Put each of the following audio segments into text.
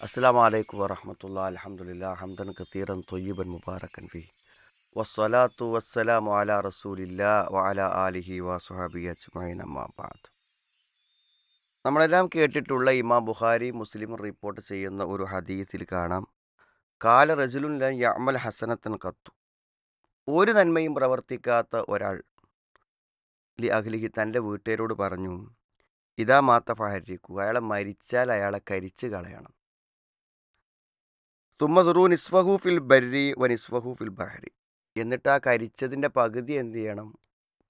അസ്സാം വലൈക്കും വറഹമത്തുള്ള അലഹമുല്ല ഹംദൻ കത്തീറൻ തൊയ്യബൻ മുബാറക്കൻ ഫി. വസ്സലാത്തു വസ്സലാം വാല റസൂലില്ല വാല ആലിഹി വാസുഹാബി അജ്മൈൻ അമ്മാബാദ് നമ്മളെല്ലാം കേട്ടിട്ടുള്ള ഇമാം ബുഖാരി മുസ്ലിം റിപ്പോർട്ട് ചെയ്യുന്ന ഒരു ഹദീസിൽ കാണാം. കാല റജുലുൻ ല യമൽ ഹസനത്തൻ കത്തു ഒരു നന്മയും പ്രവർത്തിക്കാത്ത ഒരാൾ ലി അഖ്ലിഹി തന്റെ വീട്ടുകാരോട് പറഞ്ഞു ഇതാ മാത്ത ഫഹരിക്കു അയാളെ മരിച്ചാൽ അയാളെ കരിച്ച് കളയണം. തുമ്മദുറു നിസ്ഫഹു ഫിൽ ബരി വ നിസ്ഫഹു ഫിൽ ബഹരി. എന്നിട്ട് ആ കരിച്ചതിന്റെ പകുതി എന്ത് ചെയ്യണം?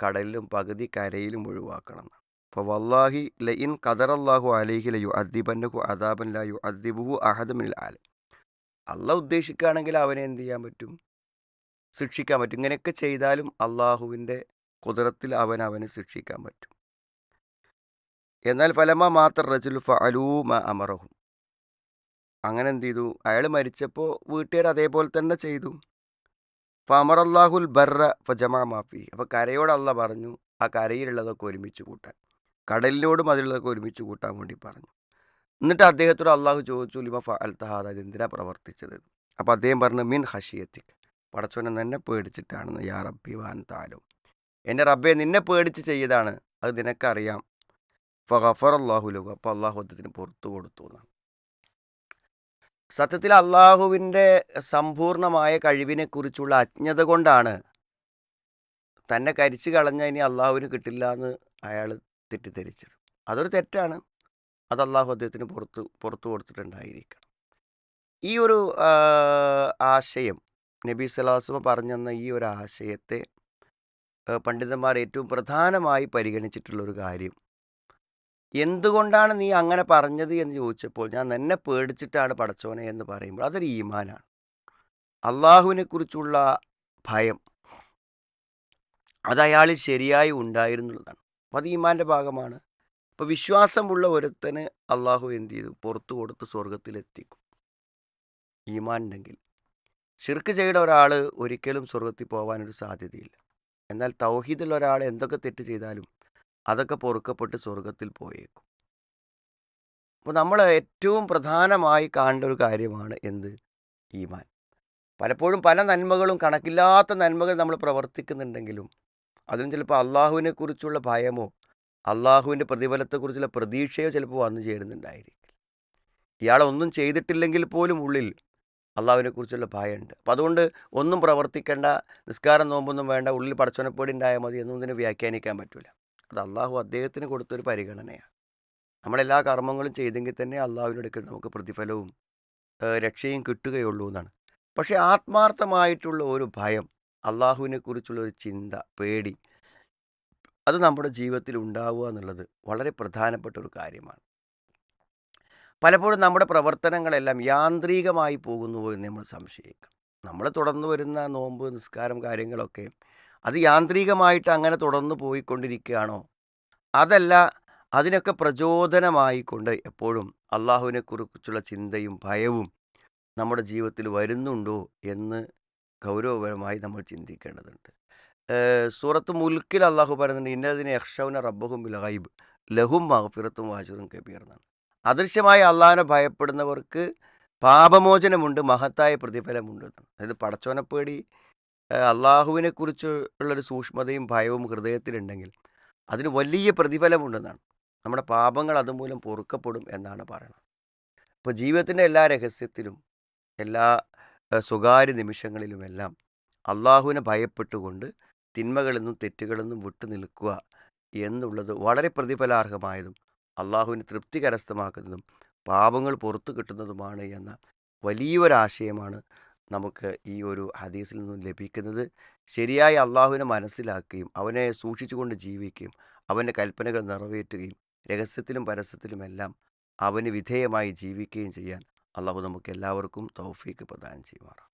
കടലിലും പകുതി കരയിലും ഒഴിവാക്കണം. അപ്പോൾ വല്ലാഹി ലഇൻ ഖദറല്ലാഹു അലൈഹി ലയു അദ്ദിബന്നഹു അദാബൻ ലാ യു അദ്ദിബുഹു അഹദുമിൽ ആല. അള്ളാഹ് ഉദ്ദേശിക്കുകയാണെങ്കിൽ അവനെ എന്ത് ചെയ്യാൻ പറ്റും? ശിക്ഷിക്കാൻ പറ്റും. ഇങ്ങനെയൊക്കെ ചെയ്താലും അള്ളാഹുവിന്റെ കുതിരത്തിൽ അവൻ അവനെ ശിക്ഷിക്കാൻ പറ്റും. എന്നാൽ ഫലമ മാത്ര റജുൽ ഫലൂമ അമറഹും. അങ്ങനെ എന്ത് ചെയ്തു? അയാൾ മരിച്ചപ്പോൾ വീട്ടുകാർ അതേപോലെ തന്നെ ചെയ്തു. ഫമറല്ലാഹുൽ ബർറ ഫജമാ മാഫി അപ്പോൾ കരയോട് അല്ല പറഞ്ഞു ആ കരയിലുള്ളതൊക്കെ ഒരുമിച്ച് കൂട്ടാൻ. കടലിനോടും അതിലുള്ളതൊക്കെ ഒരുമിച്ച് കൂട്ടാൻ വേണ്ടി പറഞ്ഞു. എന്നിട്ട് അദ്ദേഹത്തോട് അള്ളാഹു ചോദിച്ചു ലിമ അൽത്തഹാദ അത് എന്തിനാ പ്രവർത്തിച്ചത്? അപ്പോൾ അദ്ദേഹം പറഞ്ഞു മിൻ ഹഷിയത്തിക്ക് പടച്ചോനെ തന്നെ പേടിച്ചിട്ടാണെന്ന് യാ റബ്ബി വാൻ താലോ എന്റെ റബ്ബെ നിന്നെ പേടിച്ച് ചെയ്തതാണ്. അത് നിനക്കറിയാം. ഫഫർ അള്ളാഹു ലഹു. അപ്പോൾ അള്ളാഹു അദ്ദേഹത്തിന് പുറത്തു കൊടുത്തു എന്നാണ്. സത്യത്തിൽ അള്ളാഹുവിന്റെ സമ്പൂർണമായ കഴിവിനെക്കുറിച്ചുള്ള അജ്ഞത കൊണ്ടാണ് തന്നെ കരിച്ചു കളഞ്ഞ ഇനി അള്ളാഹുവിന് കിട്ടില്ല എന്ന് അയാൾ തെറ്റിദ്ധരിച്ചത്. അതൊരു തെറ്റാണ്. അത് അള്ളാഹു അദ്ദേഹത്തിന് പുറത്ത് പുറത്തു കൊടുത്തിട്ടുണ്ടായിരിക്കണം. ഈ ഒരു ആശയം നബി സലാസുമ പറഞ്ഞെന്ന ഈ ഒരു ആശയത്തെ പണ്ഡിതന്മാർ ഏറ്റവും പ്രധാനമായി പരിഗണിച്ചിട്ടുള്ളൊരു കാര്യം. എന്തുകൊണ്ടാണ് നീ അങ്ങനെ പറഞ്ഞത് എന്ന് ചോദിച്ചപ്പോൾ ഞാൻ എന്നെ പേടിച്ചിട്ടാണ് പടച്ചോനെ എന്ന് പറയുമ്പോൾ അതൊരു ഈമാനാണ്. അള്ളാഹുവിനെ കുറിച്ചുള്ള ഭയം അത് ശരിയായി ഉണ്ടായിരുന്നുള്ളതാണ്. അപ്പം അത് ഈമാന്റെ ഭാഗമാണ്. അപ്പോൾ വിശ്വാസമുള്ള ഒരുത്തന് അള്ളാഹു എന്ത് ചെയ്തു? പുറത്തു കൊടുത്ത് സ്വർഗത്തിലെത്തിക്കും ഈമാൻ ഉണ്ടെങ്കിൽ ഷിർക്ക് ചെയ്ത ഒരാൾ ഒരിക്കലും സ്വർഗത്തിൽ പോകാനൊരു സാധ്യതയില്ല. എന്നാൽ തൗഹീദുള്ള ഒരാൾ എന്തൊക്കെ തെറ്റ് ചെയ്താലും അതൊക്കെ പൊറുക്കപ്പെട്ട് സ്വർഗത്തിൽ പോയേക്കും. അപ്പോൾ നമ്മൾ ഏറ്റവും പ്രധാനമായി കാണേണ്ട ഒരു കാര്യമാണ് എന്ത്? ഈമാൻ. പലപ്പോഴും പല നന്മകളും കണക്കില്ലാത്ത നന്മകൾ നമ്മൾ പ്രവർത്തിക്കുന്നുണ്ടെങ്കിലും അതിന് ചിലപ്പോൾ അള്ളാഹുവിനെ കുറിച്ചുള്ള ഭയമോ അള്ളാഹുവിന്റെ പ്രതിഫലത്തെക്കുറിച്ചുള്ള പ്രതീക്ഷയോ ചിലപ്പോൾ വന്നു ചേരുന്നുണ്ടായിരിക്കും. ഇയാളൊന്നും ചെയ്തിട്ടില്ലെങ്കിൽ പോലും ഉള്ളിൽ അള്ളാഹുവിനെ കുറിച്ചുള്ള ഭയമുണ്ട്. അപ്പം അതുകൊണ്ട് ഒന്നും പ്രവർത്തിക്കേണ്ട നിസ്കാരം നോമ്പൊന്നും വേണ്ട ഉള്ളിൽ പടച്ചോനപ്പേടി ഉണ്ടായാൽ മതി എന്നും ഇതിനെ വ്യാഖ്യാനിക്കാൻ പറ്റില്ല അത് അള്ളാഹു അദ്ദേഹത്തിന് കൊടുത്തൊരു പരിഗണനയാണ്. നമ്മളെല്ലാ കർമ്മങ്ങളും ചെയ്തെങ്കിൽ തന്നെ അള്ളാഹുവിന്റെ അടുക്കൽ നമുക്ക് പ്രതിഫലവും രക്ഷയും കിട്ടുകയുള്ളൂ എന്നാണ്. പക്ഷേ ആത്മാർത്ഥമായിട്ടുള്ള ഒരു ഭയം അള്ളാഹുവിനെ കുറിച്ചുള്ള ഒരു ചിന്ത പേടി അത് നമ്മുടെ ജീവിതത്തിൽ ഉണ്ടാവുക എന്നുള്ളത് വളരെ പ്രധാനപ്പെട്ട ഒരു കാര്യമാണ്. പലപ്പോഴും നമ്മുടെ പ്രവർത്തനങ്ങളെല്ലാം യാന്ത്രികമായി പോകുന്നുവോ എന്ന് നമ്മൾ സംശയിക്കും. നമ്മൾ തുടർന്ന് വരുന്ന നോമ്പ് നിസ്കാരം കാര്യങ്ങളൊക്കെ അത് യാന്ത്രികമായിട്ട് അങ്ങനെ തുടർന്ന് പോയിക്കൊണ്ടിരിക്കുകയാണോ? അതല്ല അതിനൊക്കെ പ്രചോദനമായിക്കൊണ്ട് എപ്പോഴും അള്ളാഹുവിനെ കുറിച്ചുള്ള ചിന്തയും ഭയവും നമ്മുടെ ജീവിതത്തിൽ വരുന്നുണ്ടോ എന്ന് ഗൗരവപരമായി നമ്മൾ ചിന്തിക്കേണ്ടതുണ്ട്. സൂറത്ത് മുൽക്കിൽ അള്ളാഹു പറയുന്നുണ്ട് ഇന്നതിനെ യക്ഷൗന റബ്ബഹും ബിൽ ലഹും മഹഫിറത്തും വാജുറും കബീർ എന്നാണ് അദൃശ്യമായി അള്ളാഹിനെ ഭയപ്പെടുന്നവർക്ക് പാപമോചനമുണ്ട് മഹത്തായ പ്രതിഫലമുണ്ട്. അതായത് പടച്ചോനപ്പേടി പേടി അള്ളാഹുവിനെ കുറിച്ചുള്ളൊരു സൂക്ഷ്മതയും ഭയവും ഹൃദയത്തിലുണ്ടെങ്കിൽ അതിന് വലിയ പ്രതിഫലമുണ്ടെന്നാണ്. നമ്മുടെ പാപങ്ങൾ അതുമൂലം പൊറുക്കപ്പെടും എന്നാണ് പറയുന്നത്. അപ്പോൾ ജീവിതത്തിന്റെ എല്ലാ രഹസ്യത്തിലും എല്ലാ സ്വകാര്യ നിമിഷങ്ങളിലുമെല്ലാം അള്ളാഹുവിനെ ഭയപ്പെട്ടുകൊണ്ട് തിന്മകളെന്നും തെറ്റുകളെന്നും വിട്ടു നിൽക്കുക എന്നുള്ളത് വളരെ പ്രതിഫലാർഹമായതും അള്ളാഹുവിന് തൃപ്തി കരസ്ഥമാക്കുന്നതും പാപങ്ങൾ പുറത്തു കിട്ടുന്നതുമാണ് എന്ന വലിയൊരാശയമാണ് നമുക്ക് ഈ ഒരു ഹദീസിൽ നിന്നും ലഭിക്കുന്നത്. ശരിയായി അള്ളാഹുവിനെ മനസ്സിലാക്കുകയും അവനെ സൂക്ഷിച്ചുകൊണ്ട് ജീവിക്കുകയും അവന്റെ കൽപ്പനകൾ നിറവേറ്റുകയും രഹസ്യത്തിലും പരസ്യത്തിലുമെല്ലാം അവന് വിധേയമായി ജീവിക്കുകയും ചെയ്യാൻ അള്ളാഹു നമുക്ക് എല്ലാവർക്കും തൗഫീക്ക് പ്രദാനം ചെയ്യുമാറാം